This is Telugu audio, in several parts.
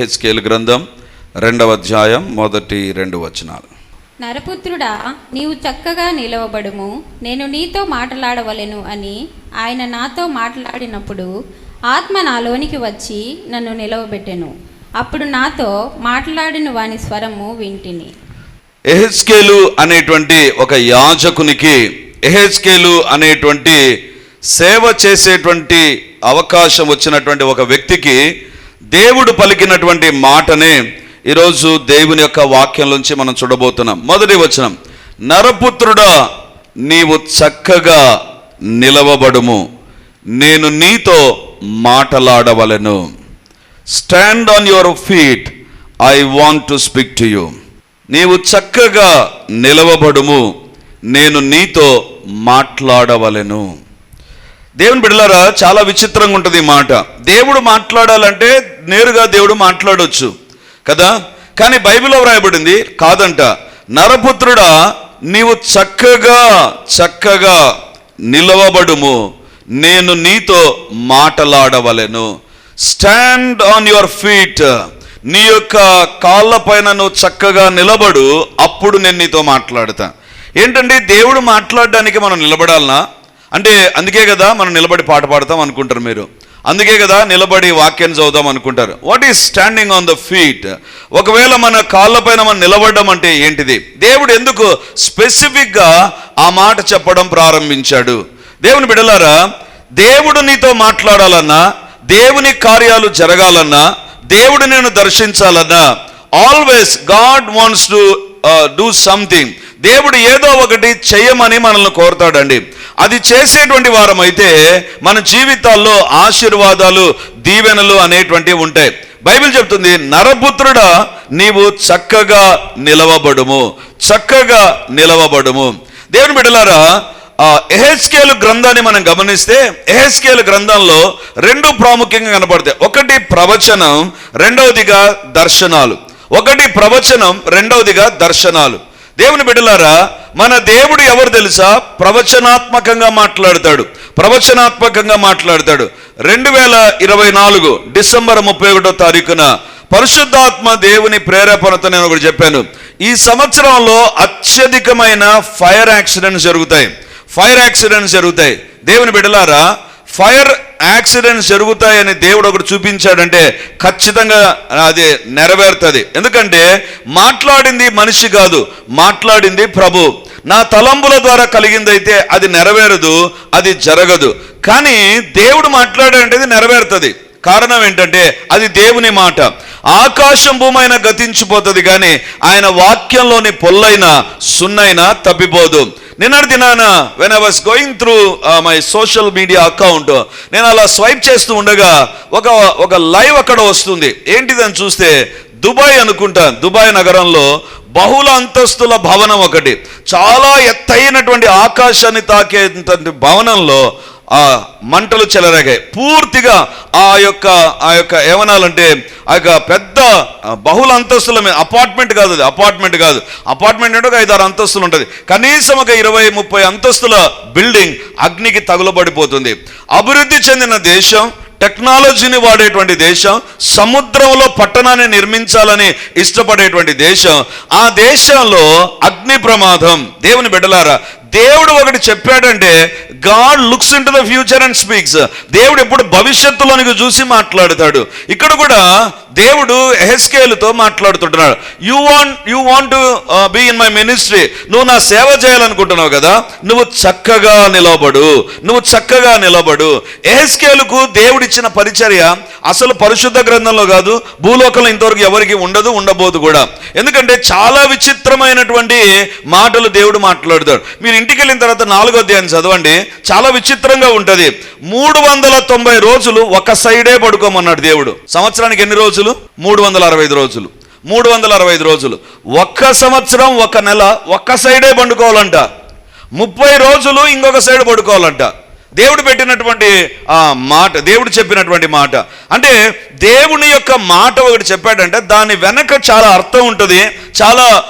ఎహెచ్కేల్ గ్రంథం రెండవ అధ్యాయం మొదటి రెండు వచనాలు. నరపుత్రుడా నీవు చక్కగా నిలవబడుము. నేను నీతో మాట్లాడవలెను అని ఆయన నాతో మాట్లాడినప్పుడు ఆత్మ నాలోనికి వచ్చి నన్ను నిలవబెట్టెను. అప్పుడు నాతో మాట్లాడిన వాని స్వరము వింటిని. ఎహెచ్కేలు అనేటువంటి ఒక యాజకునికి ఎహెచ్కేలు అనేటువంటి సేవ చేసేటువంటి అవకాశం వచ్చినటువంటి ఒక వ్యక్తికి దేవుడు పలికినటువంటి మాటనే ఈరోజు దేవుని యొక్క వాక్యం నుంచి మనం చూడబోతున్నాం. మొదటి వచనం నరపుత్రుడా నీవు చక్కగా నిలవబడుము. నేను నీతో మాటలాడవలను. Stand on your feet I want to speak to you నీవు చక్కగా నిలవబడుము. నేను నీతో మాట్లాడవలెను. దేవుని బిడ్డలారా చాలా విచిత్రంగా ఉంటుంది ఈ మాట. దేవుడు మాట్లాడాలంటే నేరుగా దేవుడు మాట్లాడవచ్చు కదా? కానీ బైబిల్లో వ్రాయబడింది కాదంట నరపుత్రుడా నీవు చక్కగా చక్కగా నిలవబడుము. నేను నీతో మాటలాడవలను. స్టాండ్ ఆన్ యువర్ ఫీట్ నీ యొక్క కాళ్ళ పైన నువ్వు చక్కగా నిలబడు అప్పుడు నేను నీతో మాట్లాడతా. ఏంటండి? దేవుడు మాట్లాడడానికి మనం నిలబడాలనా? అంటే అందుకే కదా మనం నిలబడి పాట పాడతాం అనుకుంటారు మీరు. అందుకే కదా నిలబడి వాక్యం చదువుదాం అనుకుంటారు. What is standing on the feet ఒకవేళ మన కాళ్ళపైన మనం నిలబడడం అంటే ఏంటిది? దేవుడు ఎందుకు స్పెసిఫిక్గా ఆ మాట చెప్పడం ప్రారంభించాడు? దేవుని బిడలారా దేవుడు నీతో మాట్లాడాలన్నా దేవుని కార్యాలు జరగాలన్నా దేవుడు నేను దర్శించాలన్నా always God wants to do something దేవుడు ఏదో ఒకటి చేయమని మనల్ని కోరుతాడండి. అది చేసేటువంటి వారమైతే మన జీవితాల్లో ఆశీర్వాదాలు దీవెనలు అనేటువంటివి ఉంటాయి. బైబిల్ చెప్తుంది నరపుత్రుడా నీవు చక్కగా నిలవబడుము. చక్కగా నిలవబడుము. దేవుని బిడ్డలారా ఆ ఎహెస్కేలు గ్రంథాన్ని మనం గమనిస్తే ఎహెస్కేలు గ్రంథంలో రెండు ప్రాముఖ్యంగా కనబడతాయి ఒకటి ప్రవచనం రెండవదిగా దర్శనాలు. ఒకటి ప్రవచనం రెండవదిగా దర్శనాలు. దేవుని బిడ్డలారా మన దేవుడు ఎవరు తెలుసా? ప్రవచనాత్మకంగా మాట్లాడతాడు. ప్రవచనాత్మకంగా మాట్లాడతాడు. రెండు వేల ఇరవై నాలుగు డిసెంబర్ ముప్పై ఒకటో తారీఖున పరిశుద్ధాత్మ దేవుని ప్రేరేపణతో నేను ఒకటి చెప్పాను. ఈ సంవత్సరంలో అత్యధికమైన ఫైర్ యాక్సిడెంట్స్ జరుగుతాయి. ఫైర్ యాక్సిడెంట్స్ జరుగుతాయి. దేవుని బిడ్డలారా ఫైర్ యాక్సిడెంట్స్ జరుగుతాయని దేవుడు ఒకటి చూపించాడంటే ఖచ్చితంగా అది నెరవేరుతుంది. ఎందుకంటే మాట్లాడింది మనిషి కాదు మాట్లాడింది ప్రభు. నా తలంబుల ద్వారా కలిగిందైతే అది నెరవేరదు అది జరగదు. కానీ దేవుడు మాట్లాడాడంటే అది నెరవేరుతుంది. కారణం ఏంటంటే అది దేవుని మాట. ఆకాశం భూమైన గతించిపోతుంది కానీ ఆయన వాక్యంలోని పొల్లైన సున్నైనా తప్పిపోదు. నిన్నటి దినాన when I was going through my social media account నేను అలా స్వైప్ చేస్తూ ఉండగా ఒక ఒక లైవ్ అక్కడ వస్తుంది. ఏంటిదని చూస్తే దుబాయ్ అనుకుంటా. దుబాయ్ నగరంలో బహుళ అంతస్తుల భవనం ఒకటి. చాలా ఎత్తైనటువంటి ఆకాశాన్ని తాకేటువంటి భవనంలో ఆ మంటలు చెలరేగాయి. పూర్తిగా ఆ యొక్క ఆ యొక్క ఏమనాలంటే ఆ యొక్క పెద్ద బహుళ అంతస్తుల మీద అపార్ట్మెంట్ కాదు అది అపార్ట్మెంట్ కాదు. అపార్ట్మెంట్ అంటే ఒక ఐదారు అంతస్తులు ఉంటుంది. కనీసం ఒక ఇరవై ముప్పై అంతస్తుల బిల్డింగ్ అగ్నికి తగులబడిపోతుంది. అభివృద్ధి చెందిన దేశం టెక్నాలజీని వాడేటువంటి దేశం సముద్రంలో పట్టణాన్ని నిర్మించాలని ఇష్టపడేటువంటి దేశం ఆ దేశంలో అగ్ని ప్రమాదం. దేవుని బిడ్డలారా దేవుడు ఒకటి చెప్పాడంటే God looks in to the future and speaks దేవుడు ఎప్పుడు భవిష్యత్తులోనికి చూసి మాట్లాడతాడు. ఇక్కడ కూడా దేవుడు ఎహెస్కేలుతో మాట్లాడుతుంటున్నాడు. You want you want be in my ministry నువ్వు నా సేవ చేయాలనుకుంటున్నావు కదా? నువ్వు చక్కగా నిలబడు. నువ్వు చక్కగా నిలబడు. ఎహెస్కేలుకు దేవుడిచ్చిన పరిచర్య అసలు పరిశుద్ధ గ్రంథంలో కాదు భూలోకంలో ఇంతవరకు ఎవరికి ఉండదు ఉండబోదు కూడా. ఎందుకంటే చాలా విచిత్రమైనటువంటి మాటలు దేవుడు మాట్లాడతాడు. మీరు ఇంటికి వెళ్ళిన తర్వాత నాలుగో అధ్యాయం చదవండి. చాలా విచిత్రంగా ఉంటుంది. మూడు వందల తొంభై రోజులు ఒక సైడే పడుకోమన్నాడు దేవుడు. సంవత్సరానికి ఎన్ని రోజులు? మూడు వందల అరవై ఐదు రోజులు. మూడు వందల అరవై ఐదు రోజులు. ఒక్క సంవత్సరం ఒక నెల ఒక్క సైడే పండుకోవాలంట. ముప్పై రోజులు ఇంకొక సైడ్ పడుకోవాలంట. దేవుడు పెట్టినటువంటి ఆ మాట దేవుడు చెప్పినటువంటి మాట. అంటే దేవుని యొక్క మాట ఒకటి చెప్పాడంటే దాని వెనక చాలా అర్థం ఉంటుంది చాలా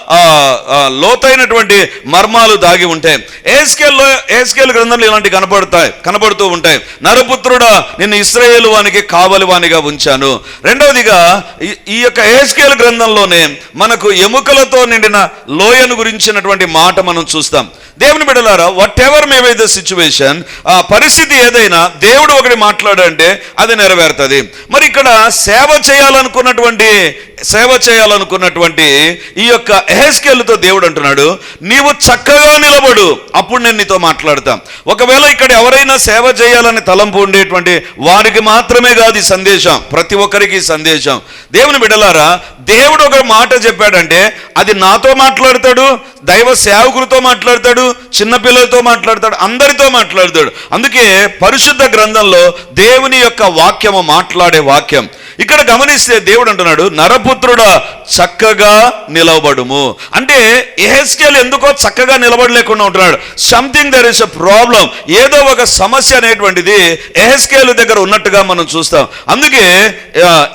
లోతైనటువంటి మర్మాలు దాగి ఉంటాయి. ఏస్కేల్లో ఏస్కేల్ గ్రంథంలో ఇలాంటి కనపడతాయి కనపడుతూ ఉంటాయి. నరపుత్రుడా నిన్ను ఇస్రాయేల్ వానికి కావలి వానిగా ఉంచాను. రెండవదిగా ఈ- ఈ యొక్క ఏస్కేల్ గ్రంథంలోనే మనకు ఎముకలతో నిండిన లోయను గురించినటువంటి మాట మనం చూస్తాం. దేవుని బిడలారా whatever may the situation పరిస్థితి ఏదైనా దేవుడు ఒకటి మాట్లాడంటే అది నెరవేరుతుంది. మరి ఇక్కడ సేవ చేయాలనుకున్నటువంటి సేవ చేయాలనుకున్నటువంటి ఈ యొక్క ఎహెస్కేలుతో దేవుడు అంటున్నాడు నీవు చక్కగా నిలబడు అప్పుడు నేను నీతో మాట్లాడతాం. ఒకవేళ ఇక్కడ ఎవరైనా సేవ చేయాలని తలంపు ఉండేటువంటి వారికి మాత్రమే కాదు ఈ సందేశం ప్రతి ఒక్కరికి సందేశం. దేవుని బిడలారా దేవుడు ఒక మాట చెప్పాడంటే అది నాతో మాట్లాడతాడు దైవ సేవకులతో మాట్లాడతాడు చిన్నపిల్లలతో మాట్లాడతాడు అందరితో మాట్లాడతాడు. అందుకే పరిశుద్ధ గ్రంథంలో దేవుని యొక్క వాక్యము మాట్లాడే వాక్యం. ఇక్కడ గమనిస్తే దేవుడు అంటున్నాడు నరపుత్రుడ చక్కగా నిలవబడుము. అంటే ఎహెస్కేల్ ఎందుకో చక్కగా నిలబడలేకుండా ఉంటున్నాడు. Something there is a problem ఏదో ఒక సమస్య అనేటువంటిది ఎహెస్కేలు దగ్గర ఉన్నట్టుగా మనం చూస్తాం. అందుకే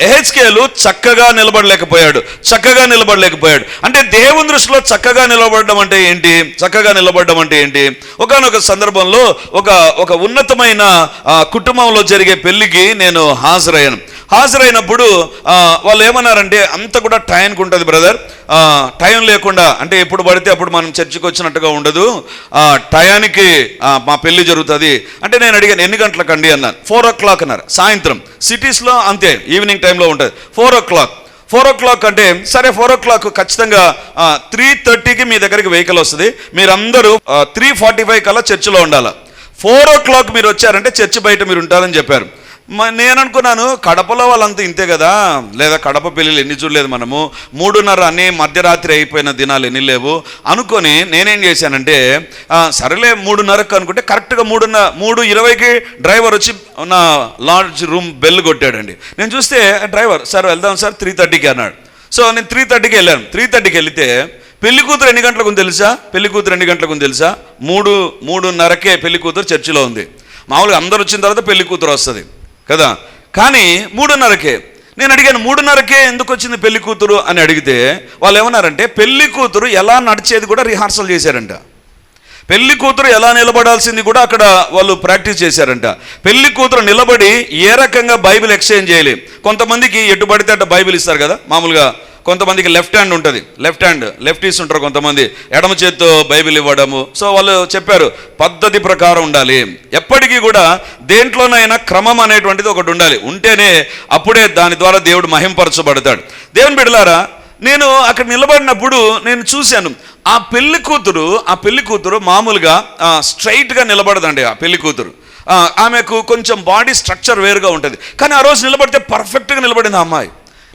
ఎహెచ్కేలు చక్కగా నిలబడలేకపోయాడు చక్కగా నిలబడలేకపోయాడు. అంటే దేవుని దృష్టిలో చక్కగా నిలబడడం అంటే ఏంటి? చక్కగా నిలబడడం అంటే ఏంటి? ఒకనొక సందర్భంలో ఒక ఒక ఉన్నతమైన కుటుంబంలో జరిగే పెళ్ళికి నేను హాజరయ్యాను. హాజరైనప్పుడు వాళ్ళు ఏమన్నారంటే అంత కూడా టైంకి ఉంటుంది బ్రదర్. టైం లేకుండా అంటే ఎప్పుడు పడితే అప్పుడు మనం చర్చికి వచ్చినట్టుగా ఉండదు. టయానికి మా పెళ్ళి జరుగుతుంది. అంటే నేను అడిగాను ఎన్ని గంటలకండి అన్నాను ఫోర్ ఓ క్లాక్ అన్నారు. సాయంత్రం. సిటీస్లో అంతే ఈవినింగ్ టైంలో ఉంటుంది. Four o'clock. Four o'clock అంటే సరే ఫోర్ ఓ క్లాక్ ఖచ్చితంగా త్రీ థర్టీకి మీ దగ్గరికి వెహికల్ వస్తుంది. మీరందరూ త్రీ ఫార్టీ ఫైవ్ కల్లా చర్చిలో ఉండాలి. ఫోర్ ఓ క్లాక్ మీరు వచ్చారంటే చర్చి బయట మీరు ఉంటారని చెప్పారు. నేను అనుకున్నాను కడపలో వాళ్ళంతా ఇంతే కదా. లేదా కడప పెళ్ళిళ్ళు ఎన్ని చూడలేదు మనము. మూడున్నర అన్ని మధ్యరాత్రి అయిపోయిన దినాలు ఎన్ని లేవు. అనుకొని నేనేం చేశానంటే సరేలే మూడున్నరకు అనుకుంటే కరెక్ట్గా మూడున్న మూడు ఇరవైకి డ్రైవర్ వచ్చి నా లాడ్జ్ రూమ్ బెల్ కొట్టాడండి. నేను చూస్తే డ్రైవర్ సార్ వెళ్దాం సార్ త్రీ థర్టీకి అన్నాడు. సో నేను త్రీ థర్టీకి వెళ్ళాను. త్రీ థర్టీకి వెళితే పెళ్ళి కూతురు ఎన్ని గంటలకు తెలుసా? పెళ్ళి కూతురు ఎన్ని గంటలకు తెలుసా? మూడు మూడున్నరకే పెళ్ళి కూతురు చర్చిలో ఉంది. మామూలుగా అందరు వచ్చిన తర్వాత పెళ్ళి కూతురు వస్తుంది. కదా? కానీ మూడున్నరకే. నేను అడిగాను మూడున్నరకే ఎందుకు వచ్చింది పెళ్ళి కూతురు? అని అడిగితే వాళ్ళు ఏమన్నారంటే పెళ్ళి కూతురు ఎలా నడిచేది కూడా రిహార్సల్ చేశారంట. పెళ్ళి కూతురు ఎలా నిలబడాల్సింది కూడా అక్కడ వాళ్ళు ప్రాక్టీస్ చేశారంట. పెళ్ళి కూతురు నిలబడి ఏ రకంగా బైబిల్ ఎక్స్చేంజ్ చేయాలి? కొంతమందికి ఎటు పడితే అటు బైబిల్ ఇస్తారు కదా మామూలుగా కొంతమందికి లెఫ్ట్ హ్యాండ్ ఉంటుంది. లెఫ్ట్ హ్యాండ్ లెఫ్ట్ ఉంటారు కొంతమంది. ఎడమ చేత్తో బైబిల్ ఇవ్వడము. సో వాళ్ళు చెప్పారు పద్ధతి ప్రకారం ఉండాలి. ఎప్పటికీ కూడా దేంట్లోనైనా క్రమం అనేటువంటిది ఒకటి ఉండాలి. ఉంటేనే అప్పుడే దాని ద్వారా దేవుడు మహింపరచబడతాడు. దేవుని బిడలారా నేను అక్కడ నిలబడినప్పుడు నేను చూశాను ఆ పెళ్ళి కూతురు ఆ పెళ్ళి కూతురు మామూలుగా స్ట్రైట్గా నిలబడదండి ఆ పెళ్ళి కూతురు. ఆమెకు కొంచెం బాడీ స్ట్రక్చర్ వేరుగా ఉంటుంది. కానీ ఆ రోజు నిలబడితే పర్ఫెక్ట్గా నిలబడింది ఆ అమ్మాయి.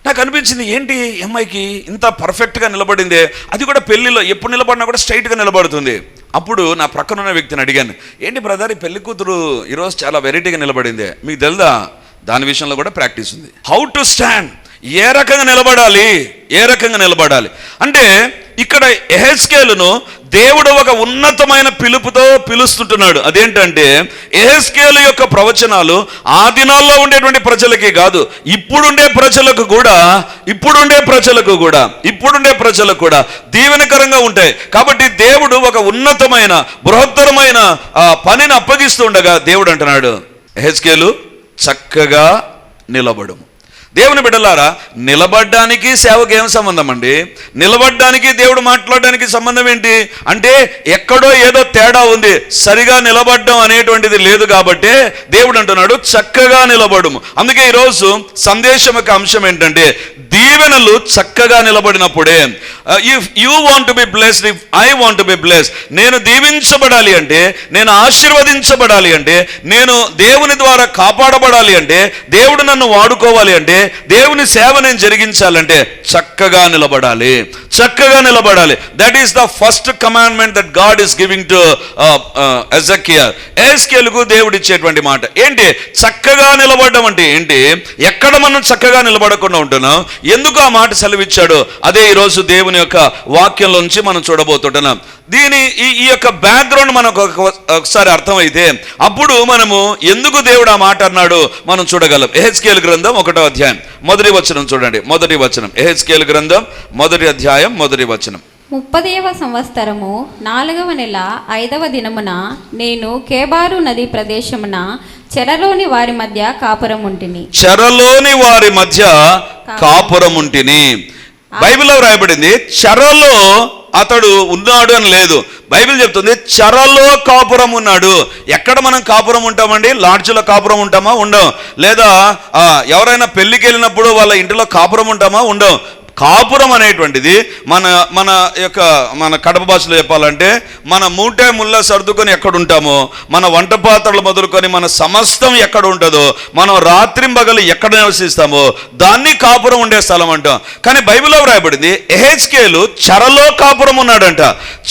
నాకు అనిపించింది ఏంటి అమ్మాయికి ఇంత పర్ఫెక్ట్గా నిలబడిందే? అది కూడా పెళ్ళిలో ఎప్పుడు నిలబడినా కూడా స్ట్రైట్గా నిలబడుతుంది. అప్పుడు నా ప్రక్కన ఉన్న వ్యక్తిని అడిగాను ఏంటి బ్రదర్ ఈ పెళ్ళి కూతురు ఈరోజు చాలా వెరైటీగా నిలబడిందే? మీకు తెలుదా? దాని విషయంలో కూడా ప్రాక్టీస్ ఉంది. How to stand? ఏ రకంగా నిలబడాలి? ఏ రకంగా నిలబడాలి? అంటే ఇక్కడ ఎహెస్కేలును దేవుడు ఒక ఉన్నతమైన పిలుపుతో పిలుస్తుంటున్నాడు. అదేంటంటే ఎహెస్కేలు యొక్క ప్రవచనాలు ఆ దినాల్లో ఉండేటువంటి ప్రజలకి కాదు. ఇప్పుడుండే ప్రజలకు కూడా ఇప్పుడుండే ప్రజలకు కూడా ఇప్పుడుండే ప్రజలకు కూడా దీవెనకరంగా ఉంటాయి. కాబట్టి దేవుడు ఒక ఉన్నతమైన బృహత్తరమైన ఆ, పనిని అప్పగిస్తుండగా దేవుడు అంటున్నాడు ఎహెస్కేలు చక్కగా నిలబడము. దేవుని బిడ్డలారా నిలబడ్డానికి సేవకు ఏం సంబంధం అండి? నిలబడ్డానికి దేవుడు మాట్లాడడానికి సంబంధం ఏంటి? అంటే ఎక్కడో ఏదో తేడా ఉంది సరిగా నిలబడ్డం అనేటువంటిది లేదు కాబట్టి దేవుడు అంటున్నాడు చక్కగా నిలబడుము. అందుకే ఈరోజు సందేశం యొక్క అంశం ఏంటంటే దీవెనలు చక్కగా నిలబడినప్పుడే if you want to be blessed if I want be blessed నేను దీవించబడాలి అంటే నేను ఆశీర్వదించబడాలి అంటే నేను దేవుని ద్వారా కాపాడబడాలి అంటే దేవుడు నన్ను వాడుకోవాలి అంటే దేవుని సేవ నేను జరిగించాలంటే చక్కగా నిలబడాలి. చక్కగా నిలబడాలి. That is the first commandment that God is giving to Ezekiel ఎస్కేలుకు దేవుడు ఇచ్చేటువంటి మాట. ఏంటి? చక్కగా నిలబడడం అంటే ఏంటి? ఎక్కడ మనం చక్కగా నిలబడకుండా ఉంటున్నాం? ఎందుకు ఆ మాట సెలవిచ్చాడో అదే ఈరోజు దేవుని యొక్క వాక్యంలోంచి మనం చూడబోతుంటున్నాం. దీని ఈ ఈ యొక్క బ్యాక్గ్రౌండ్ మనకు ఒకసారి అర్థమైతే అప్పుడు మనము ఎందుకు దేవుడు ఆ మాట అన్నాడు మనం చూడగలం. ఎహెచ్కేల్ గ్రంథం ఒకటో అధ్యాయం. మొదటి వచనం చూడండి. మొదటి వచనం. ఎహెచ్కేల్ గ్రంథం మొదటి అధ్యాయం మొదటి వచనం. ముప్పదేవ సంవత్సరము నాలుగవ నెల ఐదవ దినమున నేను కేబారు నది ప్రదేశమున చెరలోని వారి మధ్య కాపురం ఉంటిని చెరలోని వారి మధ్య కాపురం ఉంటిని బైబిల్లో రాయబడింది చెరలో అతడు ఉన్నాడు అని లేదు. బైబిల్ చెప్తుంది చెరలో కాపురం ఉన్నాడు. ఎక్కడ మనం కాపురం ఉంటామండి? లాడ్జ్లో కాపురం ఉంటామా? ఉండం లేదా ఎవరైనా పెళ్ళికి వెళ్ళినప్పుడు వాళ్ళ ఇంటిలో కాపురం ఉంటామా? ఉండం కాపురం అనేటువంటిది మన మన యొక్క మన కడప భాషలో చెప్పాలంటే మన మూటే ముళ్ళ సర్దుకొని ఎక్కడుంటామో మన వంట పాత్రలు మొదలుకొని మన సమస్తం ఎక్కడ ఉంటుందో మనం రాత్రింబగలు ఎక్కడ నివసిస్తామో దాన్ని కాపురం ఉండే స్థలం అంటాం. కానీ బైబిల్లో వ్రాయబడింది ఎహెచ్కేలు చెరలో కాపురం ఉన్నాడంట.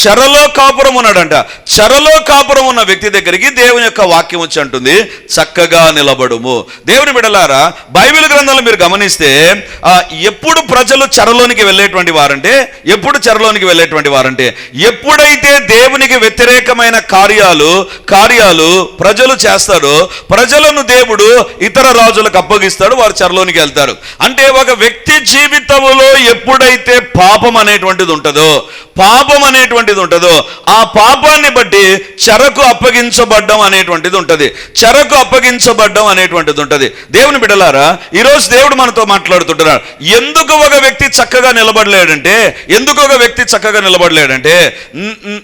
చెరలో కాపురం ఉన్నాడంట. చెరలో కాపురం ఉన్న వ్యక్తి దగ్గరికి దేవుని యొక్క వాక్యం వచ్చి అంటుంది చక్కగా నిలబడుము. దేవుని బిడలారా బైబిల్ గ్రంథాలు మీరు గమనిస్తే ఎప్పుడు ప్రజలు చెరలోనికి వెళ్ళేటువంటి వారంటే ఎప్పుడు చెరలోనికి వెళ్ళేటువంటి వారంటే ఎప్పుడైతే దేవునికి వ్యతిరేకమైన కార్యాలు కార్యాలు ప్రజలు చేస్తారో ప్రజలను దేవుడు ఇతర రాజులకు అప్పగిస్తాడు వారు చెరలోనికి వెళ్తారు. అంటే ఒక వ్యక్తి జీవితంలో ఎప్పుడైతే పాపం అనేటువంటిది ఉంటుందో పాపం అనేటువంటిది ఉంటుందో ఆ పాపాన్ని బట్టి చెరకు అప్పగించబడ్డం అనేటువంటిది ఉంటుంది. చెరకు అప్పగించబడ్డం అనేటువంటిది ఉంటుంది. దేవుని బిడలారా ఈరోజు దేవుడు మనతో మాట్లాడుతుంటున్నాడు. ఎందుకు ఒక వ్యక్తి చక్కగా నిలబడలేడంటే ఎందుకు ఒక వ్యక్తి చక్కగా నిలబడలేడంటే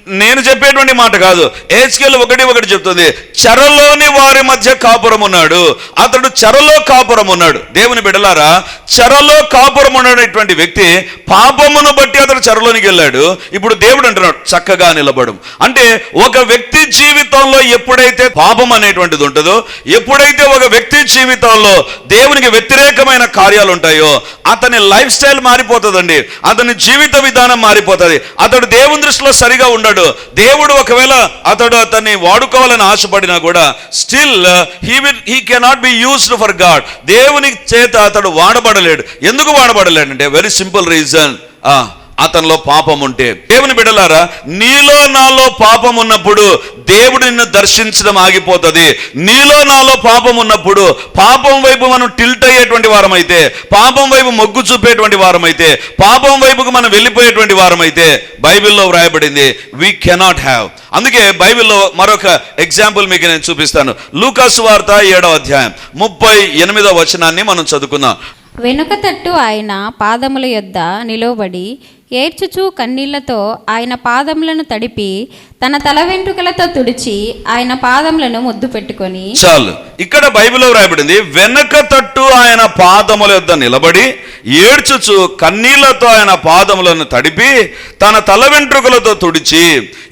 నేను చెప్పేటువంటి మాట కాదు. ఏజ్కేల్ ఒకటి ఒకటి చెప్తుంది చెరలోని వారి మధ్య కాపురం ఉన్నాడు అతడు చెరలో కాపురం ఉన్నాడు. దేవుని బిడలారా చెరలో కాపురం ఉన్నటువంటి వ్యక్తి పాపమును బట్టి అతడు చెరలోనికి వెళ్ళాడు. ఇప్పుడు దేవుడు అంటున్నాడు చక్కగా నిలబడు. అంటే ఒక వ్యక్తి జీవితంలో ఎప్పుడైతే పాపం అనేటువంటిది ఉంటుందో ఎప్పుడైతే ఒక వ్యక్తి జీవితంలో దేవునికి వ్యతిరేకమైన కార్యాలు ఉంటాయో అతని లైఫ్ స్టైల్ మారిపోతుందండి. అతని జీవిత విధానం మారిపోతుంది. అతడు దేవుని దృష్టిలో సరిగా ఉండడు. దేవుడు ఒకవేళ అతడు అతన్ని వాడుకోవాలని ఆశపడినా కూడా still he will he cannot be used for God దేవుని చేత అతడు వాడబడలేడు. ఎందుకు వాడబడలేడు అంటే వెరీ సింపుల్ రీజన్ అతనిలో పాపం ఉంటే. దేవుని బిడలారా నీలో నాలో పాపం ఉన్నప్పుడు దేవుడు నిన్ను దర్శించడం ఆగిపోతుంది. నీలో నాలో పాపం ఉన్నప్పుడు పాపం వైపు మనం టిల్ట్ అయ్యేటువంటి వారమైతే పాపం వైపు మొగ్గు చూపేటువంటి వారమైతే పాపం వైపుకు మనం వెళ్ళిపోయేటువంటి వారమైతే బైబిల్లో వ్రాయబడింది వీ కెనాట్ హ్యావ్ అందుకే బైబిల్లో మరొక ఎగ్జాంపుల్ మీకు నేను చూపిస్తాను. లూకాసు వార్త ఏడవ అధ్యాయం ముప్పై ఎనిమిదవ వచనాన్ని మనం చదువుకుందాం. వెనుక తట్టు ఆయన పాదముల యొద్ద నిలవబడి ఏడ్చుచూ కన్నీళ్ళతో ఆయన పాదములను తడిపి తన తల వెంట్రుకలతో తుడిచి ఆయన పాదములను ముద్దు పెట్టుకొని చాలు. ఇక్కడ బైబిల్లో వ్రాయబడింది వెనక తట్టు ఆయన పాదముల యొద్ద నిలబడి ఏడ్చుచు కన్నీళ్ళతో ఆయన పాదములను తడిపి తన తల వెంట్రుకలతో తుడిచి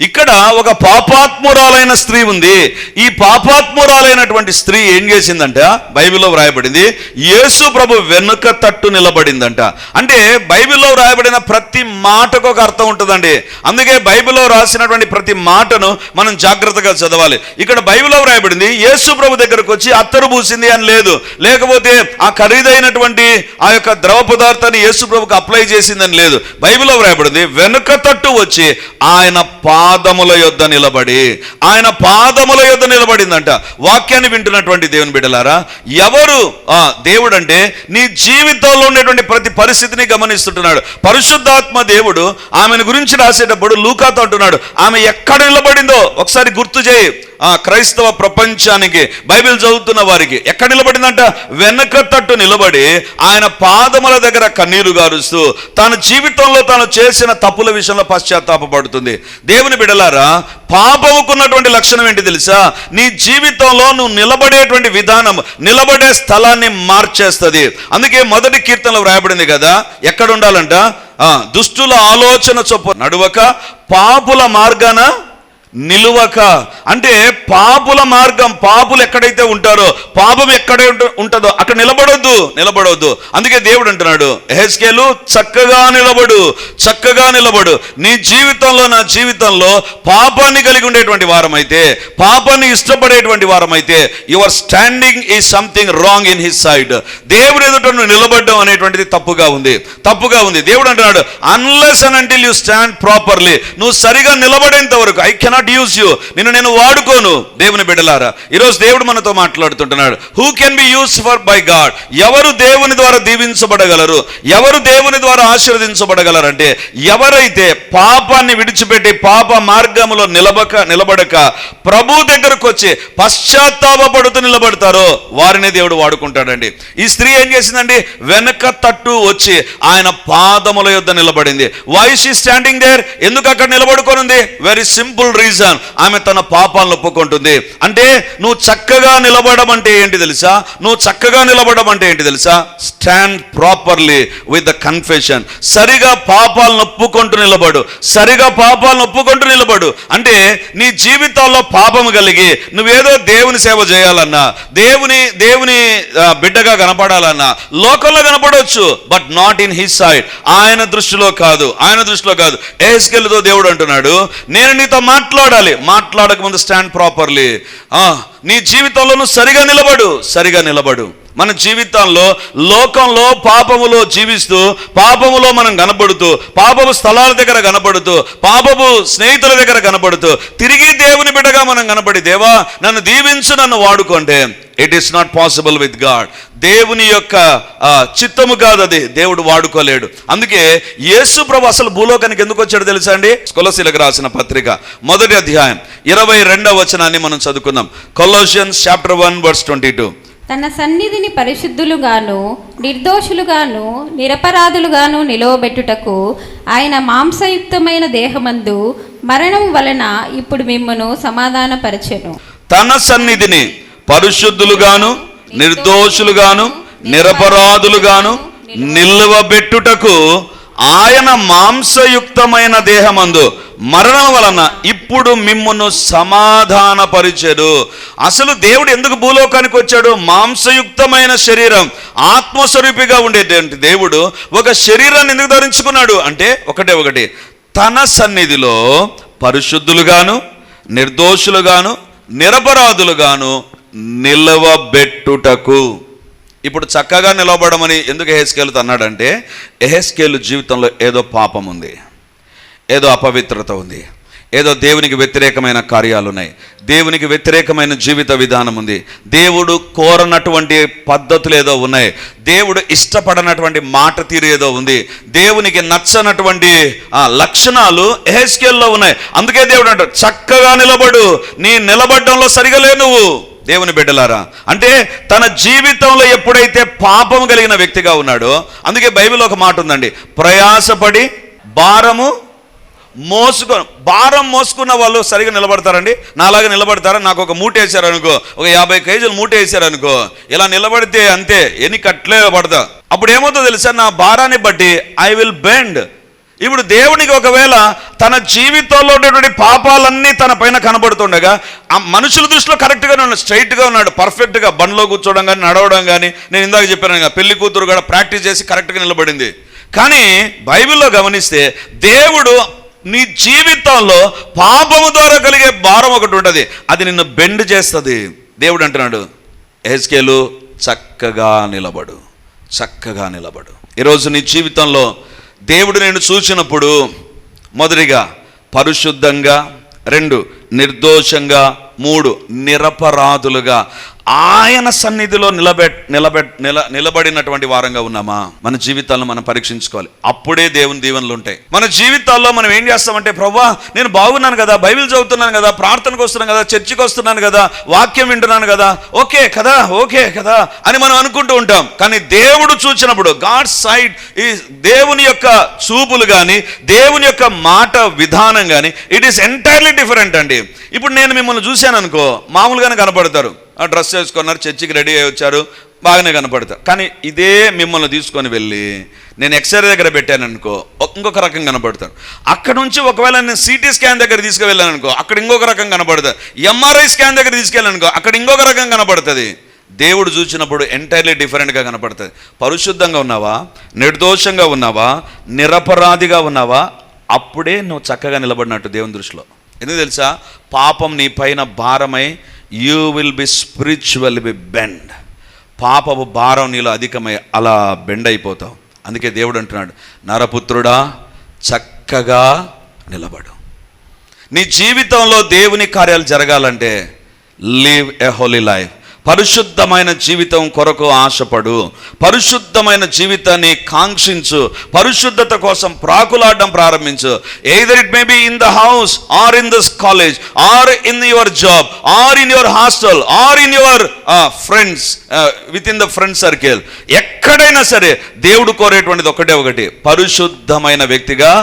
ఇక్కడ ఒక పాపాత్మురాలైన స్త్రీ ఉంది. ఈ పాపాత్మురాలైనటువంటి స్త్రీ ఏం చేసిందంట? బైబిల్లో వ్రాయబడింది యేసు ప్రభు వెనుక తట్టు నిలబడిందంట. అంటే బైబిల్లో వ్రాయబడిన ప్రతి మాటకు ఒక అర్థం ఉంటుందండి. అందుకే బైబిల్లో రాసినటువంటి ప్రతి మాటను మనం జాగ్రత్తగా చదవాలి. ఇక్కడ బైబిల్లో వ్రాయబడింది యేసు ప్రభు దగ్గరకు వచ్చి అత్తరు పూసింది అని లేదు. లేకపోతే ఆ ఖరీదైనటువంటి ఆ యొక్క ద్రవ పదార్థాన్ని యేసు ప్రభుకు అప్లై చేసిందని లేదు. బైబిల్లో వ్రాయబడింది వెనుక తట్టు వచ్చి ఆయన పాదముల యొద్ద నిలబడి ఆయన పాదముల యొద్ద నిలబడిందంట. వాక్యాన్ని వింటున్నటువంటి దేవుని బిడ్డలారా ఎవరు? ఆ దేవుడు అంటే నీ జీవితంలో ఉండేటువంటి ప్రతి పరిస్థితిని గమనిస్తుంటున్నాడు. పరిశుద్ధాత్మ దేవుడు ఆమెను గురించి రాసేటప్పుడు లూకాతో అంటున్నాడు ఆమె ఎక్కడ ఎక్కడ నిలబడిందో ఒకసారి గుర్తు చేయి. ఆ క్రైస్తవ ప్రపంచానికి బైబిల్ చదువుతున్న వారికి ఎక్కడ నిలబడిందంట? వెనక తట్టు నిలబడి ఆయన పాదముల దగ్గర కన్నీరు గారుస్తూ తన జీవితంలో తాను చేసిన తప్పుల విషయంలో పశ్చాత్తాపడుతుంది దేవుని బిడలారా పాపముకున్నటువంటి లక్షణం ఏంటి తెలుసా? నీ జీవితంలో నువ్వు నిలబడేటువంటి విధానం నిలబడే స్థలాన్ని మార్చేస్తుంది. అందుకే మొదటి కీర్తనలో వ్రాయబడింది కదా ఎక్కడ ఉండాలంట? దుష్టుల ఆలోచన చొప్పు నడువక పాపుల మార్గాన నిలువక. అంటే పాపుల మార్గం పాపులు ఎక్కడైతే ఉంటారో పాపం ఎక్కడ ఉంటుందో అక్కడ నిలబడొద్దు నిలబడవద్దు అందుకే దేవుడు అంటున్నాడు హెస్కేలు చక్కగా నిలబడు చక్కగా నిలబడు. నీ జీవితంలో నా జీవితంలో పాపాన్ని కలిగి ఉండేటువంటి వారమైతే పాపాన్ని ఇష్టపడేటువంటి వారమైతే your standing is something wrong in his side. దేవుడు ఎదుట నువ్వు నిలబడడం అనేటువంటిది తప్పుగా ఉంది తప్పుగా ఉంది. దేవుడు అంటున్నాడు unless and until you stand properly. నువ్వు సరిగా నిలబడేంత వరకు ఐ కెనాట్ యూస్ యూ నిన్ను నేను వాడుకోను దేవుని బిడ్డలారా. ఈరోజు దేవుడు మనతో మాట్లాడుతుంటున్నాడు. Who can be use for by God ఎవరు దేవుని ద్వారా దీవించబడగలరు? ఎవరు దేవుని ద్వారా ఆశీర్వదించబడగలరు అంటే ఎవరైతే పాపాన్ని విడిచిపెట్టి పాప మార్గంలో నిలబక నిలబడక ప్రభు దగ్గరకు వచ్చి పశ్చాత్తాపడుతూ నిలబడతారో వారిని దేవుడు వాడుకుంటాడండి. ఈ స్త్రీ ఏం చేసిందండి? వెనక తట్టు వచ్చి ఆయన పాదముల యొద్ద నిలబడింది. వై షీ స్టాండింగ్ దేర్ ఎందుకు అక్కడ నిలబడుకోనుంది? వెరీ సింపుల్ రీజన్ ఆమె తన పాపాలను ఒప్పుకుంటుంది. అంటే నువ్వు చక్కగా నిలబడడం అంటే ఏంటి తెలుసా? నువ్వు చక్కగా నిలబడడం అంటే ఏంటి తెలుసా? Stand properly with the confession సరిగా పాపాలను ఒప్పుకుంటూ నిలబడు. సరిగా పాపాలను ఒప్పుకుంటూ నిలబడు. అంటే నీ జీవితాల్లో పాపము కలిగి నువ్వేదో దేవుని సేవ చేయాలన్నా దేవుని దేవుని బిడ్డగా కనపడాలన్నా లోకంలో కనపడవచ్చు but not in his side ఆయన దృష్టిలో కాదు ఆయన దృష్టిలో కాదు. ఏస్కెళ్ళతో దేవుడు అంటున్నాడు నేను నీతో మాట్లాడాలి మాట్లాడక ముందు స్టాండ్ ప్రాపర్లీ నీ జీవితంలో నువ్వు సరిగా నిలబడు. సరిగా నిలబడు. మన జీవితంలో లోకంలో పాపములో జీవిస్తూ పాపములో మనం కనబడుతూ పాపపు స్థలాల దగ్గర కనబడుతూ పాపపు స్నేహితుల దగ్గర కనబడుతూ తిరిగి దేవుని బిడ్డగా మనం కనబడి దేవా నన్ను దీవించు నన్ను వాడుకోండే it is not possible with God దేవుని యొక్క చిత్తము కాదు అది. దేవుడు వాడుకోలేడు. అందుకే యేసు ప్రభు అసలు భూలోకానికి ఎందుకు వచ్చాడు తెలుసా అండి? కొలసీలకు రాసిన పత్రిక మొదటి అధ్యాయం ఇరవై రెండవ వచనాన్ని మనం చదువుకుందాం. Colossians chapter one verse twenty two. తన సన్నిధిని పరిశుద్ధులుగాను నిర్దోషులుగాను నిరపరాధులుగాను నిలవబెట్టుటకు ఆయన మాంసయుక్తమైన దేహమందు మరణం వలన ఇప్పుడు మిమ్మను సమాధానపరచెను. తన సన్నిధిని పరిశుద్ధులుగాను నిర్దోషులుగాను నిరపరాధులుగాను నిల్వబెట్టుటకు ఆయన మాంసయుక్తమైన దేహమందు మరణం వలన ఇప్పుడు మిమ్మను సమాధానపరిచాడు అసలు దేవుడు ఎందుకు భూలోకానికి వచ్చాడు? మాంసయుక్తమైన శరీరం ఆత్మస్వరూపిగా ఉండేటువంటి దేవుడు ఒక శరీరాన్ని ఎందుకు ధరించుకున్నాడు? అంటే ఒకటే ఒకటి తన సన్నిధిలో పరిశుద్ధులుగాను నిర్దోషులుగాను నిరపరాధులుగాను నిలవబెట్టుటకు. ఇప్పుడు చక్కగా నిలబడమని ఎందుకు ఎహెస్కేలుతో అన్నాడంటే ఎహెస్కేలు జీవితంలో ఏదో పాపం ఉంది ఏదో అపవిత్రత ఉంది. ఏదో దేవునికి వ్యతిరేకమైన కార్యాలు ఉన్నాయి దేవునికి వ్యతిరేకమైన జీవిత విధానం ఉంది. దేవుడు కోరనటువంటి పద్ధతులు ఏదో ఉన్నాయి. దేవుడు ఇష్టపడనటువంటి మాట తీరు ఏదో ఉంది. దేవునికి నచ్చనటువంటి ఆ, లక్షణాలు ఎహెస్కేల్లో ఉన్నాయి. అందుకే దేవుడు అంటాడు చక్కగా నిలబడు. నీ నిలబడడంలో సరిగా లే నువ్వు. దేవుని బిడ్డలారా అంటే తన జీవితంలో ఎప్పుడైతే పాపం కలిగిన వ్యక్తిగా ఉన్నాడో అందుకే బైబిల్ ఒక మాట ఉందండి ప్రయాసపడి భారము మోసుకొని భారం మోసుకున్న వాళ్ళు సరిగా నిలబడతారండి. నాలాగా నిలబడతారా? నాకు ఒక మూట వేసారు అనుకో ఒక యాభై కేజీలు మూట వేసారు అనుకో ఇలా నిలబడితే అంతే ఎన్ని కట్లే పడతా? అప్పుడు ఏమవుతుందో తెలుసా? నా భారాన్ని బట్టి ఐ విల్ బెండ్ ఇప్పుడు దేవునికి ఒకవేళ తన జీవితంలో ఉన్నటువంటి పాపాలన్నీ తన పైన కనబడుతుండగా ఆ మనుషుల దృష్టిలో కరెక్ట్గానే ఉన్నాడు స్ట్రైట్గా ఉన్నాడు పర్ఫెక్ట్గా బండ్లో కూర్చోవడం కానీ నడవడం కానీ నేను ఇందాక చెప్పాను కదా పెళ్ళి కూతురు కూడా ప్రాక్టీస్ చేసి కరెక్ట్గా నిలబడింది. కానీ బైబిల్లో గమనిస్తే దేవుడు నీ జీవితంలో పాపము ద్వారా కలిగే భారం ఒకటి ఉంటుంది. అది నిన్ను బెండ్ చేస్తుంది. దేవుడు అంటున్నాడు ఎహెస్కేలు చక్కగా నిలబడు. చక్కగా నిలబడు. ఈరోజు నీ జీవితంలో దేవుడు నేను చూసినప్పుడు మొదటిగా పరిశుద్ధంగా రెండు నిర్దోషంగా మూడు నిరపరాధులుగా ఆయన సన్నిధిలో నిలబెట్ నిలబెట్ నిల నిలబడినటువంటి వారంగా ఉన్నామా? మన జీవితాల్లో మనం పరీక్షించుకోవాలి. అప్పుడే దేవుని దీవెనలు ఉంటాయి. మన జీవితాల్లో మనం ఏం చేస్తామంటే ప్రవ్వా నేను బాగున్నాను కదా బైబిల్ చదువుతున్నాను కదా ప్రార్థనకు వస్తున్నాను కదా చర్చికి వస్తున్నాను కదా వాక్యం వింటున్నాను కదా ఓకే కదా ఓకే కదా అని మనం అనుకుంటూ ఉంటాం. కానీ దేవుడు చూసినప్పుడు గాడ్ సైడ్ ఈ దేవుని యొక్క చూపులు కానీ దేవుని యొక్క మాట విధానం కానీ ఇట్ ఈస్ ఎంటైర్లీ డిఫరెంట్ అండి. ఇప్పుడు నేను మిమ్మల్ని చూశాను అనుకో మామూలుగానే కనపడతారు. ఆ డ్రెస్ వేసుకున్నారు చర్చికి రెడీ అయ్యి వచ్చారు బాగానే కనపడతారు. కానీ ఇదే మిమ్మల్ని తీసుకొని వెళ్ళి నేను ఎక్స్రే దగ్గర పెట్టాను అనుకో ఇంకొక రకం కనపడతారు. అక్కడ నుంచి ఒకవేళ నేను సిటీ స్కాన్ దగ్గర తీసుకువెళ్ళాను అనుకో అక్కడ ఇంకొక రకం కనపడుతుంది ఎంఆర్ఐ స్కాన్ దగ్గర తీసుకెళ్ళాను అనుకో అక్కడ ఇంకొక రకం కనపడుతుంది. దేవుడు చూసినప్పుడు ఎంటైర్లీ డిఫరెంట్గా కనపడుతుంది. పరిశుద్ధంగా ఉన్నావా? నిర్దోషంగా ఉన్నావా? నిరపరాధిగా ఉన్నావా? అప్పుడే నువ్వు చక్కగా నిలబడినట్టు దేవుని దృష్టిలో. ఎందుకు తెలుసా? పాపం నీ పైన భారమై you will be spiritual be bend పాపపు భారం నీలో అధికమై అలా బెండ్ అయిపోతావు. అందుకే దేవుడు అంటున్నాడు నరపుత్రుడా చక్కగా నిలబడు. నీ జీవితంలో దేవుని కార్యాలు జరగాలంటే లివ్ ఎ హోలీ లైఫ్ పరిశుద్ధమైన జీవితం కొరకు ఆశపడు. పరిశుద్ధమైన జీవితాన్ని కాంక్షించు. పరిశుద్ధత కోసం ప్రాకులాడడం ప్రారంభించు. Either it may be in the house or in this college or in your job or in your hostel or in your friends with in the friend circle ఎక్కడైనా సరే దేవుడు కోరేటువంటిది ఒకటే ఒకటి. పరిశుద్ధమైన వ్యక్తిగా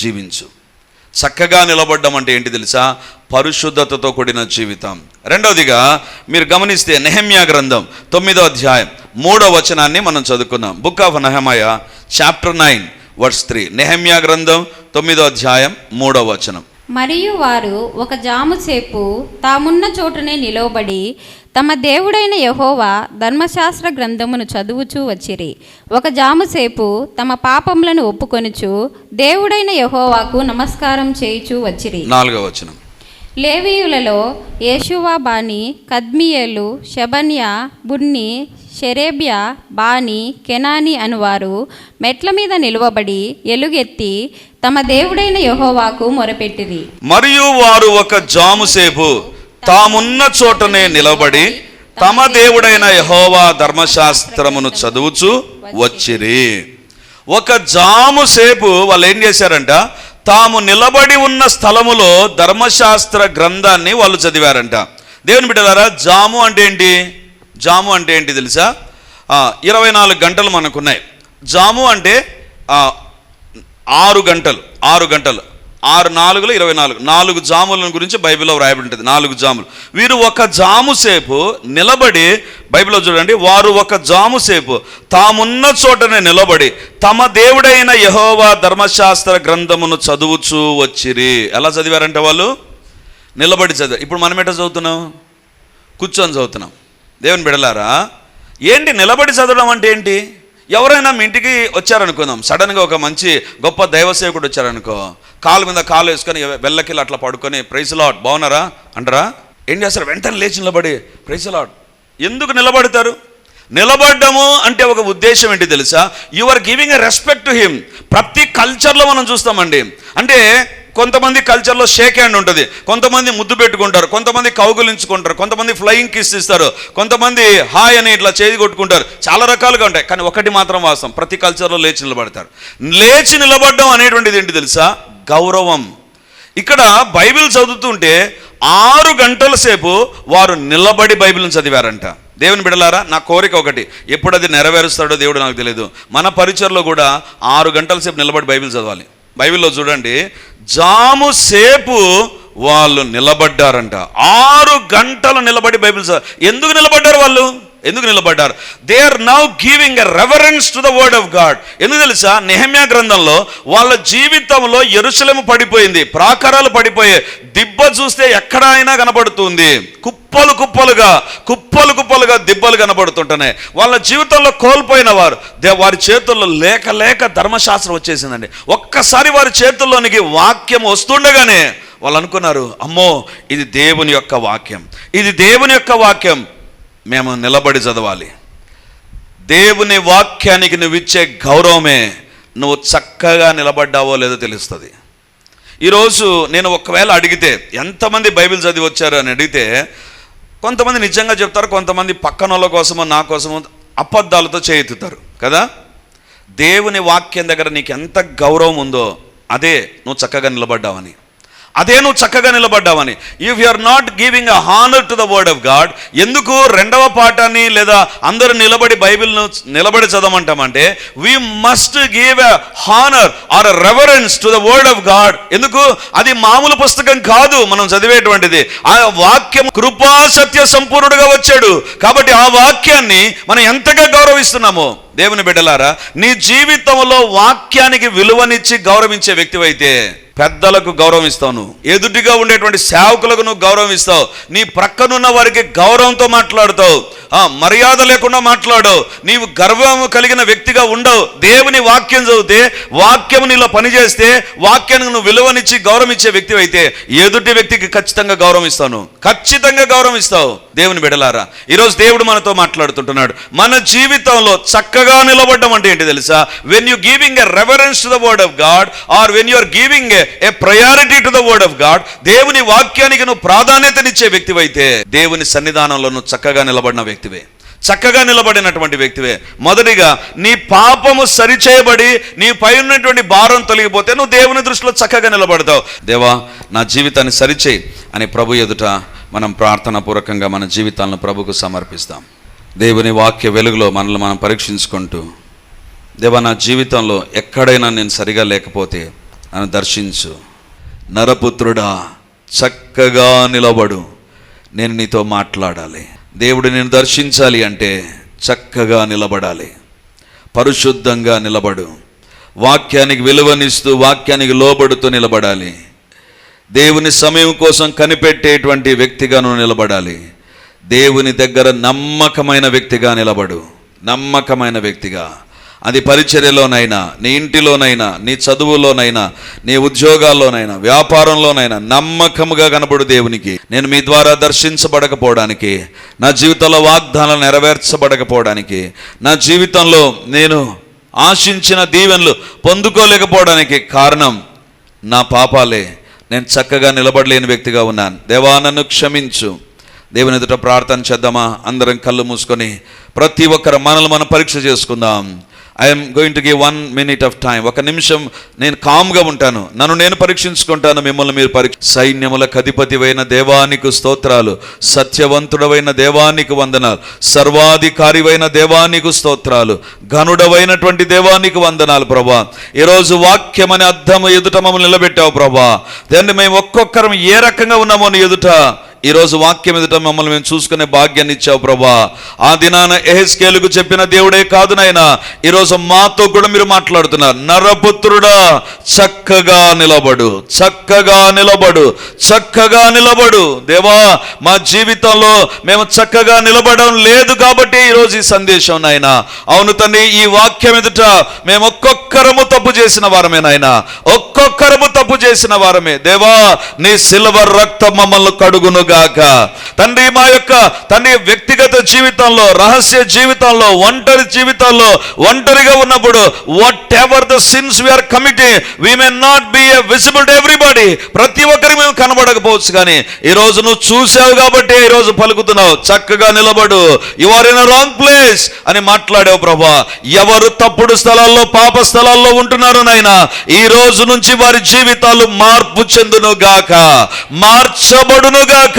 జీవించు. చక్కగా నిలబడ్డం అంటే ఏంటి తెలుసా? పరిశుద్ధతతో కూడిన జీవితం. రెండవదిగా మీరు గమనిస్తే నెహమ్యా గ్రంథం తొమ్మిదో అధ్యాయం మూడో వచనాన్ని మనం చదువుకుందాం. Book of Nehemiah chapter nine verse three నెహమ్యా గ్రంథం తొమ్మిదో అధ్యాయం మూడో వచనం. మరియు వారు ఒక జాము సేపు తామున్న చోటునే నిలవబడి తమ దేవుడైన యహోవా ధర్మశాస్త్ర గ్రంథమును చదువుచూ వచ్చిరి. ఒక జాము సేపు తమ పాపములను ఒప్పుకొనుచు దేవుడైన యహోవాకు నమస్కారం చేయుచూ వచ్చిరి. నాలుగో వచనం. లేవీయులలో యేషువా బాని కద్మియేలు షబన్య బున్ని షెరేబ్యా బాని కెనాని అనువారు మెట్ల మీద నిలువబడి ఎలుగెత్తి తమ దేవుడైన యెహోవాకు మొరపెట్టిరి. మరియు వారు ఒక జాముసేపు తామున్న చోటనే నిలబడి తమ దేవుడైన యహోవా ధర్మశాస్త్రమును చదువుచు వచ్చిరి. ఒక జాము సేపు వాళ్ళు ఏం చేశారంట? తాము నిలబడి ఉన్న స్థలములో ధర్మశాస్త్ర గ్రంథాన్ని వాళ్ళు చదివారంట. దేవుని బిడ్డలారా జాము అంటే ఏంటి? జాము అంటే ఏంటి తెలుసా? ఇరవై నాలుగు గంటలు మనకున్నాయి. జాము అంటే ఆరు గంటలు ఆరు గంటలు. ఆరు నాలుగులో ఇరవై నాలుగు. నాలుగు జాముల గురించి బైబిల్లో వ్రాయబడి ఉంటుంది నాలుగు జాములు. వీరు ఒక జాము సేపు నిలబడి బైబిల్లో చూడండి వారు ఒక జాము సేపు తామున్న చోటనే నిలబడి తమ దేవుడైన యహోవా ధర్మశాస్త్ర గ్రంథమును చదువుచూ వచ్చిరి. ఎలా చదివారంటే వాళ్ళు? నిలబడి చదివారు ఇప్పుడు మనం ఎట్లా చదువుతున్నాం? కూర్చొని చదువుతున్నాం. దేవుని బిడలారా ఏంటి నిలబడి చదవడం అంటే ఏంటి? ఎవరైనా మీ ఇంటికి వచ్చారనుకుందాం. సడన్గా ఒక మంచి గొప్ప దైవసేవకుడు వచ్చారనుకో. కాలు మీద కాలు వేసుకొని వెళ్ళకిల్ అట్లా పడుకొని ప్రైజ్ లాడ్ బాగున్నారా? అంటారా? ఏం చేస్తారు వెంటనే లేచి నిలబడి ప్రైజ్ లాడ్ ఎందుకు నిలబడతారు? నిలబడ్డము అంటే ఒక ఉద్దేశం ఏంటి తెలుసా? You are giving a respect to him ప్రతి కల్చర్లో మనం చూస్తామండి. అంటే కొంతమంది కల్చర్లో షేక్ హ్యాండ్ ఉంటుంది. కొంతమంది ముద్దు పెట్టుకుంటారు. కొంతమంది కౌగులించుకుంటారు. కొంతమంది ఫ్లయింగ్ కిస్ ఇస్తారు. కొంతమంది హాయ్ అని ఇట్లా చేయి కొట్టుకుంటారు. చాలా రకాలుగా ఉంటాయి. కానీ ఒకటి మాత్రం వాస్తవం. ప్రతి కల్చర్లో లేచి నిలబడతారు. లేచి నిలబడడం అనేటువంటిది ఏంటి తెలుసా? గౌరవం. ఇక్కడ బైబిల్ చదువుతుంటే ఆరు గంటల సేపు వారు నిలబడి బైబిల్ని చదివారంట. దేవుని బిడలారా నా కోరిక ఒకటి. ఎప్పుడు అది నెరవేరుస్తాడో దేవుడు నాకు తెలియదు మన పరిచయలో కూడా ఆరు గంటల సేపు నిలబడి బైబిల్ చదవాలి. బైబిల్లో చూడండి జాము సేపు వాళ్ళు నిలబడ్డారంట. ఆరు గంటలు నిలబడి బైబిల్ ఎందుకు నిలబడ్డారు వాళ్ళు? ఎందుకు నిలబడ్డారు? They are now giving a reverence to the word of God ఎందుకు తెలుసా? నెహమ్యా గ్రంథంలో వాళ్ళ జీవితంలో ఎరుసలము పడిపోయింది ప్రాకారాలు పడిపోయే దిబ్బ చూస్తే ఎక్కడ అయినా కనబడుతుంది. కుప్పలు కుప్పలుగా కుప్పలు కుప్పలుగా దిబ్బలు కనబడుతుంటున్నాయి వాళ్ళ జీవితంలో కోల్పోయిన వారు. దే వారి చేతుల్లో లేక లేక ధర్మశాస్త్రం వచ్చేసిందండి. ఒక్కసారి వారి చేతుల్లోనికి వాక్యం వస్తుండగానే వాళ్ళు అనుకున్నారు అమ్మో ఇది దేవుని యొక్క వాక్యం. ఇది దేవుని యొక్క వాక్యం. మేము నిలబడి చదవాలి. దేవుని వాక్యానికి నువ్వు ఇచ్చే గౌరవమే నువ్వు చక్కగా నిలబడ్డావో లేదో తెలుస్తుంది. ఈరోజు నేను ఒకవేళ అడిగితే ఎంతమంది బైబిల్ చదివి వచ్చారు అని అడిగితే కొంతమంది నిజంగా చెప్తారు కొంతమంది పక్కన వాళ్ళ కోసమో నా కోసమో అబద్ధాలతో చేయుతారు కదా? దేవుని వాక్యం దగ్గర నీకు ఎంత గౌరవం ఉందో అదే నువ్వు చక్కగా నిలబడ్డావని. అదే నువ్వు చక్కగా నిలబడ్డావని. If you are not giving a honour to the word of God ఎందుకు రెండవ పాఠాన్ని లేదా అందరూ నిలబడి బైబిల్ను నిలబడి చదవమంటామంటే we must give a honour or reverence to the word of God ఎందుకు? అది మామూలు పుస్తకం కాదు మనం చదివేటువంటిది. ఆ వాక్యం కృపా సత్య సంపూర్ణుడుగా వచ్చాడు. కాబట్టి ఆ వాక్యాన్ని మనం ఎంతగా గౌరవిస్తున్నామో దేవుని బిడ్డలారా నీ జీవితంలో వాక్యానికి విలువనిచ్చి గౌరవించే వ్యక్తివైతే పెద్దలకు గౌరవం ఇస్తావు నువ్వు ఎదుటిగా ఉండేటువంటి సేవకులకు నువ్వు గౌరవం ఇస్తావు నీ ప్రక్కనున్న వారికి గౌరవంతో మాట్లాడుతావు. ఆ మర్యాద లేకుండా మాట్లాడవు. నీవు గర్వం కలిగిన వ్యక్తిగా ఉండవు. దేవుని వాక్యం చదివితే వాక్యం నీలో పనిచేస్తే వాక్యానికి నువ్వు విలువనిచ్చి గౌరవం ఇచ్చే వ్యక్తి అయితే ఎదుటి వ్యక్తికి ఖచ్చితంగా గౌరవం ఇస్తాను ఖచ్చితంగా గౌరవం ఇస్తావు దేవుని బిడలారా ఈరోజు దేవుడు మనతో మాట్లాడుతుంటున్నాడు. మన జీవితంలో చక్కగా నిలబడడం అంటే ఏంటి తెలుసా? When you giving a reverence to the word of God or when you are giving a priority to the word of God దేవుని వాక్యానికి నువ్వు ప్రాధాన్యతనిచ్చే వ్యక్తివైతే దేవుని సన్నిధానంలో నువ్వు చక్కగా నిలబడిన వ్యక్తివే. చక్కగా నిలబడినటువంటి వ్యక్తివే. మొదటిగా నీ పాపము సరిచేయబడి నీ పై ఉన్నటువంటి భారం తొలగిపోతే నువ్వు దేవుని దృష్టిలో చక్కగా నిలబడతావు. దేవా నా జీవితాన్ని సరిచేయి అని ప్రభు ఎదుట మనం ప్రార్థన పూర్వకంగా మన జీవితాలను ప్రభుకు సమర్పిస్తాం. దేవుని వాక్య వెలుగులో మనల్ని మనం పరీక్షించుకుంటూ దేవా నా జీవితంలో ఎక్కడైనా నేను సరిగా లేకపోతే నన్ను దర్శించు. నరపుత్రుడా చక్కగా నిలబడు. నేను నీతో మాట్లాడాలి. దేవుడు నేను దర్శించాలి అంటే చక్కగా నిలబడాలి. పరిశుద్ధంగా నిలబడు. వాక్యానికి విలువనిస్తూ వాక్యానికి లోబడుతూ నిలబడాలి. దేవుని సమయం కోసం కనిపెట్టేటువంటి వ్యక్తిగాను నిలబడాలి. దేవుని దగ్గర నమ్మకమైన వ్యక్తిగా నిలబడు. నమ్మకమైన వ్యక్తిగా. అది పరిచర్యలోనైనా నీ ఇంటిలోనైనా నీ చదువులోనైనా నీ ఉద్యోగాల్లోనైనా వ్యాపారంలోనైనా నమ్మకముగా కనబడు దేవునికి. నేను మీ ద్వారా దర్శించబడకపోవడానికి నా జీవితంలో వాగ్దానాలు నెరవేర్చబడకపోవడానికి నా జీవితంలో నేను ఆశించిన దీవెనలు పొందుకోలేకపోవడానికి కారణం నా పాపాలే. నేను చక్కగా నిలబడలేని వ్యక్తిగా ఉన్నాను. దేవా నన్ను క్షమించు. దేవుని ఎదుట ప్రార్థన చేద్దామా? అందరం కళ్ళు మూసుకొని ప్రతి ఒక్కరు మనల్ని మనం పరీక్ష చేసుకుందాం. I'm going to give one minute of time ఒక నిమిషం నేను కామ్గా ఉంటాను. నన్ను నేను పరీక్షించుకుంటాను మిమ్మల్ని మీరు పరీక్ష. సైన్యములకు అధిపతివైన దేవానికి స్తోత్రాలు. సత్యవంతుడవైన దేవానికి వందనాలు. సర్వాధికారివైన దేవానికి స్తోత్రాలు. ఘనుడవైనటువంటి దేవానికి వందనాలు ప్రభా. ఈరోజు వాక్యం అనే అర్థము ఎదుట మమ్మల్ని నిలబెట్టావు ప్రభా. దాన్ని మేము ఒక్కొక్కరం ఏ రకంగా ఉన్నామో నీ ఎదుట ఈరోజు వాక్యం ఎదుట మమ్మల్ని మేము చూసుకునే భాగ్యాన్ని ఇచ్చావు ప్రభా. ఆ దినాన ఎహెస్కేలుకు చెప్పిన దేవుడే కాదు నాయనా ఈరోజు మాతో కూడా మీరు మాట్లాడుతున్నారు. నరపుత్రుడా చక్కగా నిలబడు చక్కగా నిలబడు చక్కగా నిలబడు. దేవా మా జీవితంలో మేము చక్కగా నిలబడడం లేదు కాబట్టి ఈరోజు ఈ సందేశం నాయన. అవును తండ్రి ఈ వాక్యం ఎదుట మేము ఒక్కొక్కరము తప్పు చేసిన వారమే నాయన. ఒక్కొక్కరము తప్పు చేసిన వారమే. దేవా నీ సిల్వర్ రక్తం మమ్మల్ని కడుగును గాక. తండ్రి మా యొక్క తండ్రి వ్యక్తిగత జీవితంలో రహస్య జీవితంలో ఒంటరి జీవితంలో ఒంటరిగా ఉన్నప్పుడు whatever the sins we are committing we may not be a visible to everybody ప్రతి ఒక్కరికి మేము కనబడకపోవచ్చు కానీ ఈ రోజు నువ్వు చూసావు కాబట్టి ఈ రోజు పలుకుతున్నావు. చక్కగా నిలబడు. You are in wrong place అని మాట్లాడావు ప్రభా. ఎవరు తప్పుడు స్థలాల్లో పాప స్థలాల్లో ఉంటున్నారు నాయన? ఈ రోజు నుంచి వారి జీవితాలు మార్పు చెందును గాక. మార్చబడును గాక.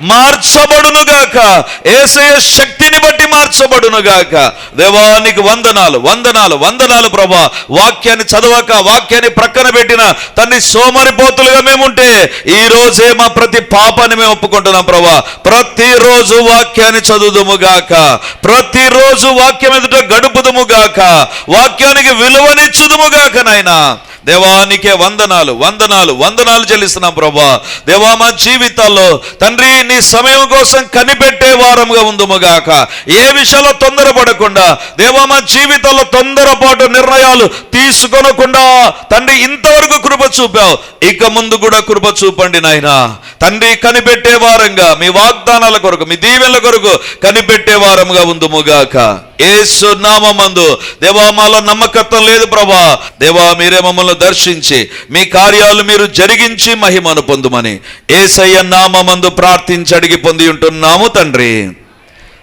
మార్చబడునుగాక. ఏసయ శక్తి బట్టి మార్చబడునుగాక. దేవానికి వందనాలు వందనాలు వందనాలు ప్రభా. వాక్యాన్ని చదవక వాక్యాన్ని ప్రక్కన పెట్టిన తండ్రి సోమరిపోతులుగా మేముంటే ఈ రోజే మా ప్రతి పాపాన్ని మేము ఒప్పుకుంటున్నాం ప్రభా. ప్రతిరోజు వాక్యాన్ని చదువుదుము గాక ప్రతిరోజు వాక్యం ఎదుట గడుపుదుము గాక వాక్యానికి విలువనిచ్చుదుముగాక నాయనా. దేవానికే వందనాలు వందనాలు వందనాలు చెల్లిస్తున్నాం ప్రభా. దేవా మా జీవితాల్లో తండ్రి నీ సమయం కోసం కనిపెట్టే వారముగా ఉందుముగాక. ఏ విషయంలో తొందరపడకుండా దేవా మా జీవితంలో తొందరపాటు నిర్ణయాలు తీసుకొనకుండా తండ్రి ఇంతవరకు కృప చూపావు. ఇక ముందు కూడా కృప చూపండి నాయన. తండ్రి కనిపెట్టే వారంగా మీ వాగ్దానాల కొరకు మీ దీవెనల కొరకు కనిపెట్టే వారముగా ఉందుముగాక. ఏసు నామందు దేవా మాలో నమ్మకత్వం లేదు ప్రభా. దేవా మీరే మమ్మల్ని దర్శించి మీ కార్యాలు మీరు జరిగించి మహిమను పొందుమని. ఏసయ్య నామందు ప్రార్థించి అడిగి పొంది ఉంటున్నాము తండ్రి.